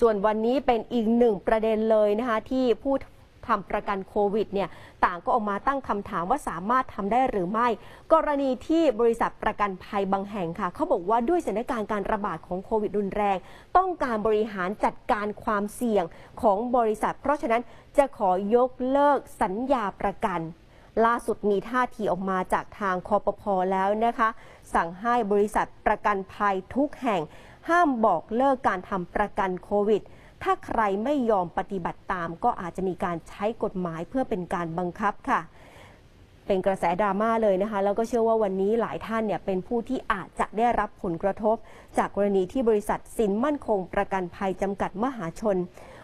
ส่วนวันนี้เป็นอีกหนึ่งประเด็นเลยนะคะที่ผู้ทำประกันโควิดเนี่ยต่างก็ออกมาตั้งคำถามว่าสามารถทำได้หรือไม่ กรณีที่บริษัทประกันภัยบางแห่งค่ะเขาบอกว่าด้วยสถานการณ์การระบาดของโควิดรุนแรง ต้องการบริหารจัดการความเสี่ยงของบริษัท เพราะฉะนั้นจะขอยกเลิกสัญญาประกันล่าสุดมีท่าทีออกมาจากทางคอปพอแล้วนะคะ สั่งให้บริษัทประกันภัยทุกแห่ง ห้ามบอกเลิกการทำประกันโควิด ถ้าใครไม่ยอมปฏิบัติตาม ก็อาจจะมีการใช้กฎหมายเพื่อเป็นการบังคับค่ะ เป็นกระแสดราม่าเลยนะคะ แล้วก็เชื่อว่าวันนี้หลายท่านเนี่ยเป็นผู้ที่อาจจะได้รับผลกระทบ จากกรณีที่บริษัทสินมั่นคง ประกันภัยจำกัดมหาชน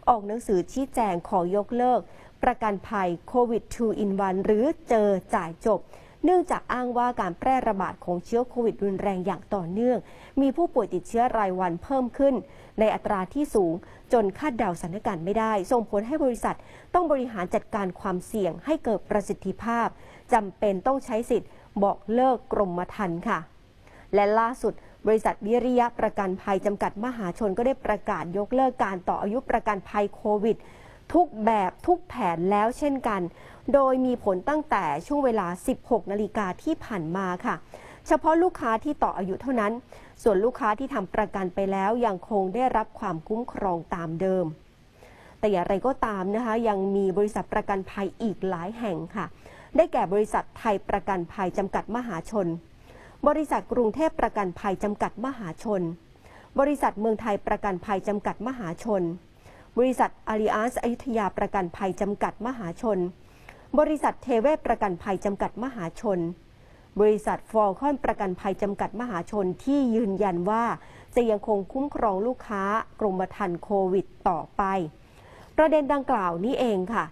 ออกหนังสือชี้แจงขอยกเลิก ประกันภัยโควิด 2 in 1หรือเจอจ่ายจบ เนื่องจากอ้างว่าการแพร่ระบาดของเชื้อโควิดรุนแรงอย่างต่อเนื่อง มีผู้ป่วยติดเชื้อรายวันเพิ่มขึ้น ในอัตราที่สูง จนคาดเดาสถานการณ์ไม่ได้ ส่งผลให้บริษัทต้องบริหารจัดการความเสี่ยงให้เกิดประสิทธิภาพจำเป็นต้องใช้สิทธิ์บอกเลิกกรมธรรม์ค่ะ และล่าสุดบริษัทวิริยะประกันภัยจำกัดมหาชนก็ได้ประกาศยกเลิกการต่ออายุประกันภัยโควิด ทุกแบบทุกแผนแล้วเช่นกัน โดยมีผลตั้งแต่ช่วงเวลา 16 นาฬิกาที่ผ่านมาค่ะ เฉพาะลูกค้าที่ต่ออายุเท่านั้น ส่วนลูกค้าที่ทำประกันไปแล้วยังคงได้รับความคุ้มครองตามเดิม แต่อย่างไรก็ตามนะคะ ยังมีบริษัทประกันภัยอีกหลายแห่งค่ะ ได้แก่บริษัทไทยประกันภัยจำกัดมหาชน บริษัทกรุงเทพประกันภัยจำกัดมหาชน บริษัทเมืองไทยประกันภัยจำกัดมหาชน บริษัทอาริอันส์อยุธยาประกันภัยจำกัดมหาชน บริษัทเทเวศประกันภัยจำกัดมหาชน บริษัทฟอลคอนประกันภัยจำกัดมหาชนที่ยืนยันว่าจะยังคงคุ้มครองลูกค้ากรมธรรม์โควิดต่อไป ประเด็นดังกล่าวนี้เองค่ะ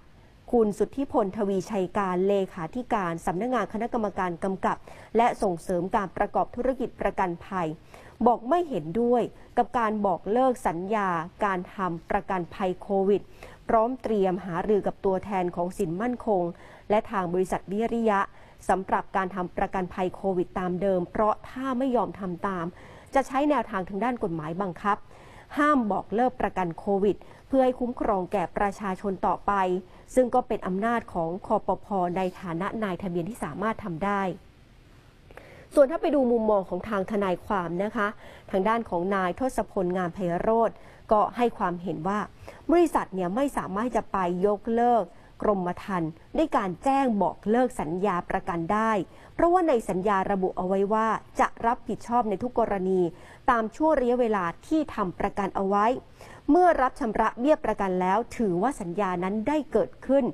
คุณสุทธิพลทวีชัยการเลขาธิการสำนักงานคณะกรรมการกำกับ และส่งเสริมการประกอบธุรกิจประกันภัย บอกไม่เห็นด้วยกับการบอกเลิกสัญญาการทำประกันภัยโควิด พร้อมเตรียมหารือกับตัวแทนของสินมั่นคง และทางบริษัทวิริยะสำหรับการทำประกันภัยโควิดตามเดิม เพราะถ้าไม่ยอมทำตาม จะใช้แนวทางทางด้านกฎหมายบังคับ ห้ามบอกเลิกประกันโควิด เพื่อให้คุ้มครองแก่ประชาชนต่อไป ซึ่งก็เป็นอำนาจของคอปพในฐานะนายทะเบียนที่สามารถทำได้ ส่วนถ้าไปดูมุมมองของทางทนายความนะคะ ทางด้านของนายทศพลงานไพโรธก็ให้ความเห็นว่า บริษัทเนี่ยไม่สามารถจะไปยกเลิกกรมธรรม์ด้วยการแจ้งบอกเลิกสัญญาประกันได้ เพราะว่าในสัญญาระบุเอาไว้ว่าจะรับผิดชอบในทุกกรณี ตามช่วงระยะเวลาที่ทำประกันเอาไว้ เมื่อรับชำระเบี้ยประกันแล้ว ถือว่าสัญญานั้นได้เกิดขึ้น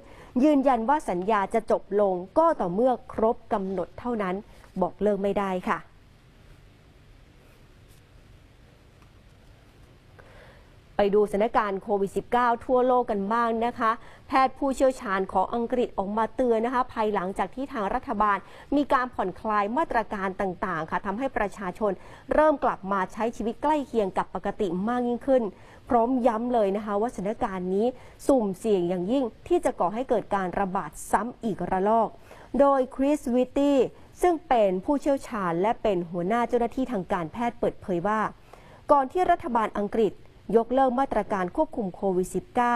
ยืนยันว่าสัญญาจะจบลงก็ต่อเมื่อครบกำหนดเท่านั้น บอกเลิกไม่ได้ค่ะ ไปดูสถานการณ์โควิด -19 ทั่วโลกกันบ้างนะคะ แพทย์ผู้เชี่ยวชาญของอังกฤษออกมาเตือนนะคะ ภายหลังจากที่ทางรัฐบาล มีการผ่อนคลายมาตรการต่างๆ ค่ะทำให้ประชาชนเริ่มกลับมาใช้ชีวิตใกล้เคียงกับปกติมากยิ่งขึ้น พร้อมย้ำเลยนะคะ ว่าสถานการณ์นี้สุ่มเสี่ยงอย่างยิ่งที่จะก่อให้เกิดการระบาดซ้ำอีกระลอก โดยคริสวิตตี้ซึ่งเป็นผู้เชี่ยวชาญและเป็นหัวหน้าเจ้าหน้าที่ทางการแพทย์เปิดเผยว่า ก่อนที่รัฐบาลอังกฤษ ยกเลิกมาตรการควบคุมโควิด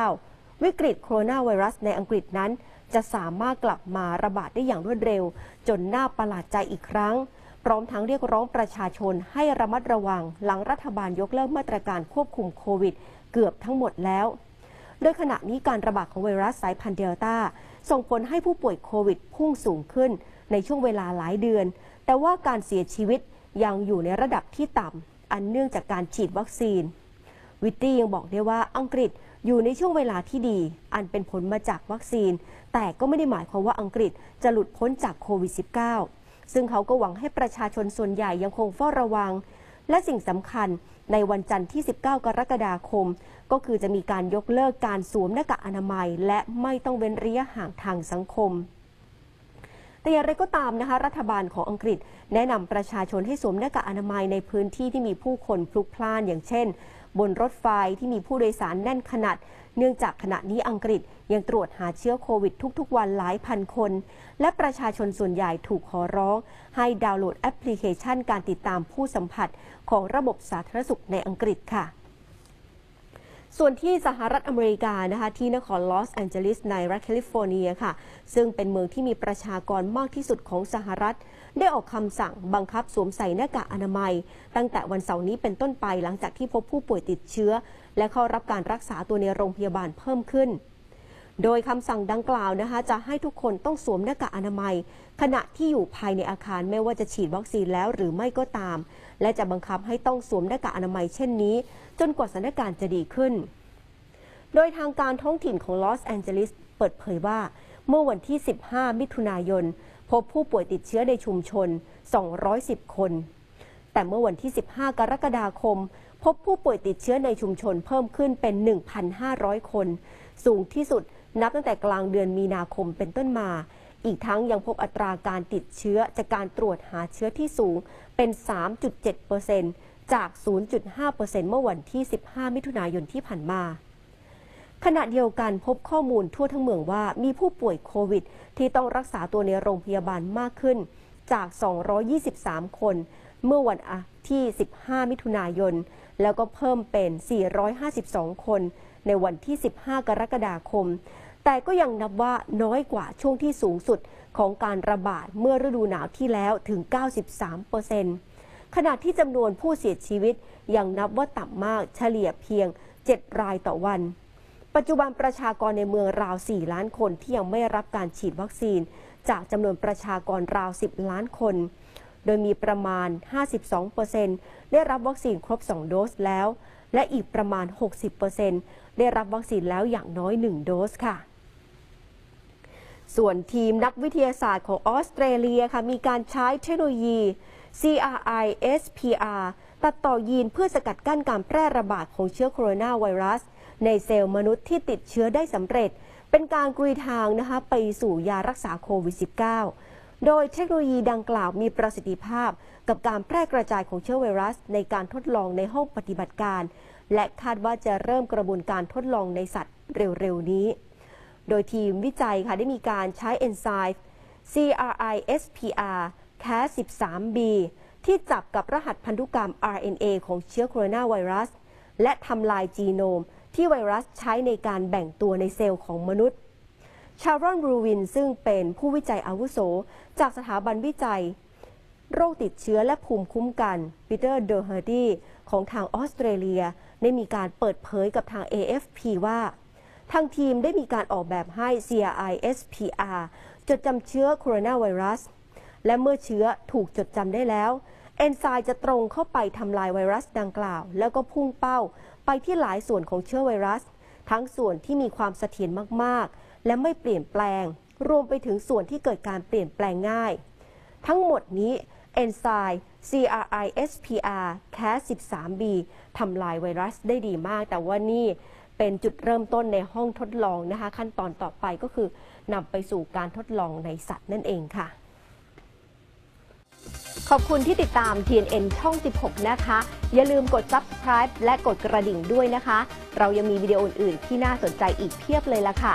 -19 วิกฤตโคโรนาไวรัสในอังกฤษนั้น จะสามารถกลับมาระบาดได้อย่างรวดเร็ว จนน่าประหลาดใจอีกครั้ง พร้อมทั้งเรียกร้องประชาชนให้ระมัดระวัง หลังรัฐบาลยกเลิกมาตรการควบคุมโควิด เกือบทั้งหมดแล้ว โดยขณะนี้การระบาดของไวรัสสายพันธุ์เดลต้าส่งผลให้ผู้ป่วยโควิดพุ่งสูงขึ้นในช่วงเวลาหลายเดือน แต่ว่าการเสียชีวิตยังอยู่ในระดับที่ต่ำอันเนื่องจากการฉีดวัคซีน วิตตี้ยังบอกได้ว่าอังกฤษอยู่ในช่วงเวลาที่ดี อันเป็นผลมาจากวัคซีน แต่ก็ไม่ได้หมายความว่าอังกฤษจะหลุดพ้นจากโควิด -19 ซึ่งเขาก็หวังให้ประชาชนส่วนใหญ่ยังคงเฝ้าระวัง และสิ่งสำคัญในวันจันทร์ที่ 19 กรกฎาคม ก็คือจะมีการยกเลิกการสวมหน้ากากอนามัย และไม่ต้องเว้นระยะห่างทางสังคม แต่อย่างไรก็ตามนะคะ รัฐบาลของอังกฤษ แนะนำประชาชนให้สวมหน้ากากอนามัยในพื้นที่ที่มีผู้คนพลุกพล่านอย่างเช่น บนรถไฟที่มีผู้โดยสารแน่นขนาด เนื่องจากขณะนี้อังกฤษยังตรวจหาเชื้อโควิดทุกๆ วันหลายพันคน และประชาชนส่วนใหญ่ถูกขอร้อง ให้ดาวน์โหลดแอปพลิเคชันการติดตามผู้สัมผัสของระบบสาธารณสุขในอังกฤษค่ะ ส่วนที่สหรัฐอเมริกานะคะที่นครลอสแอนเจลิสในรัฐแคลิฟอร์เนียค่ะ ซึ่งเป็นเมืองที่มีประชากรมากที่สุดของสหรัฐ ได้ออกคำสั่งบังคับสวมใส่หน้ากากอนามัย ตั้งแต่วันเสาร์นี้เป็นต้นไปหลังจากที่พบผู้ป่วยติดเชื้อ และเข้ารับการรักษาตัวในโรงพยาบาลเพิ่มขึ้น โดยคำสั่งดังกล่าวนะคะ จะให้ทุกคนต้องสวมหน้ากากอนามัย ขณะที่อยู่ภายในอาคารไม่ว่าจะฉีดวัคซีนแล้วหรือไม่ก็ตาม และจะบังคับให้ต้องสวมหน้ากากอนามัยเช่นนี้ จนกว่าสถานการณ์จะดีขึ้น โดยทางการท้องถิ่นของลอสแอนเจลิสเปิดเผยว่า เมื่อวันที่ 15 มิถุนายน พบผู้ป่วยติดเชื้อในชุมชน 210 คน แต่เมื่อวันที่ 15 กรกฎาคม พบผู้ป่วยติดเชื้อในชุมชนเพิ่มขึ้นเป็น 1,500 คน สูงที่สุดนับตั้งแต่กลางเดือนมีนาคมเป็นต้นมา อีกทั้งยังพบอัตราการติดเชื้อจากการตรวจหาเชื้อที่สูงเป็น 3.7%จาก 0.5%เมื่อวันที่ 15 มิถุนายนที่ผ่านมาขณะเดียวกันพบข้อมูลทั่วทั้งเมืองว่ามีผู้ป่วยโควิด ที่ต้องรักษาตัวในโรงพยาบาลมากขึ้น จาก 223 คน เมื่อวันที่ 15 มิถุนายน แล้วก็เพิ่มเป็น 452 คน ในวันที่ 15 กรกฎาคม แต่ก็ยังนับว่าน้อยกว่าช่วงที่สูงสุดของการระบาดเมื่อฤดูหนาวที่แล้วถึง 93%ขณะที่จำนวนผู้เสียชีวิตยังนับว่าต่ำมากเฉลี่ยเพียง 7 รายต่อวัน ปัจจุบันประชากรในเมืองราว 4 ล้านคนที่ยังไม่รับการฉีดวัคซีน จากจำนวนประชากรราว 10 ล้านคน โดยมีประมาณ 52%ได้รับวัคซีนครบ 2 โดสแล้ว และอีกประมาณ 60% ได้รับวัคซีนแล้วอย่างน้อย 1 โดสค่ะ ส่วนทีมนักวิทยาศาสตร์ของออสเตรเลียค่ะ มีการใช้เทคโนโลยี CRISPR ตัดต่อยีนเพื่อสกัดกั้นการแพร่ระบาดของเชื้อโคโรนาไวรัส ในเซลล์มนุษย์ที่ติดเชื้อได้สำเร็จ เป็นการกรีทางนะคะไปสู่ยารักษาโควิด -19 โดยเทคโนโลยีดังกล่าวมีประสิทธิภาพ กับการแพร่กระจายของเชื้อไวรัส ในการทดลองในห้องปฏิบัติการ และคาดว่าจะเริ่มกระบวนการทดลองในสัตว์เร็วๆนี้ โดยทีมวิจัยค่ะได้มีการใช้เอนไซม์ CRISPR Cas13b ที่จับกับรหัสพันธุกรรม RNA ของเชื้อโคโรนาไวรัส และทำลายจีโนม ที่ไวรัสใช้ในการแบ่งตัวในเซลล์ของมนุษย์ ชารอนบรูวินซึ่งเป็นผู้วิจัยอาวุโส จากสถาบันวิจัย โรคติดเชื้อและภูมิคุ้มกันปีเตอร์เดอร์เฮอร์ดีของทางออสเตรเลีย ได้มีการเปิดเผยกับทาง AFP ว่า ทางทีมได้มีการออกแบบให้ CRISPR จดจำเชื้อโคโรนาไวรัส และเมื่อเชื้อถูกจดจำได้แล้วเอนไซม์จะตรงเข้าไปทำลายไวรัสดังกล่าว แล้วก็พุ่งเป้าไปที่หลายส่วนของเชื้อไวรัส ทั้งส่วนที่มีความเสถียรมากๆ และไม่เปลี่ยนแปลง รวมไปถึงส่วนที่เกิดการเปลี่ยนแปลงง่าย ทั้งหมดนี้ เอนไซม์ CRISPR Cas13b ทำลายไวรัสได้ดีมาก แต่ว่านี่เป็นจุดเริ่มต้นในห้องทดลองนะคะ ขั้นตอนต่อไปก็คือนำไปสู่การทดลองในสัตว์นั่นเองค่ะ ขอบคุณที่ติดตาม TNN ช่อง 16 นะคะ อย่าลืมกด subscribe และกดกระดิ่งด้วยนะคะ เรายังมีวิดีโออื่นๆที่น่าสนใจอีกเพียบเลยละค่ะ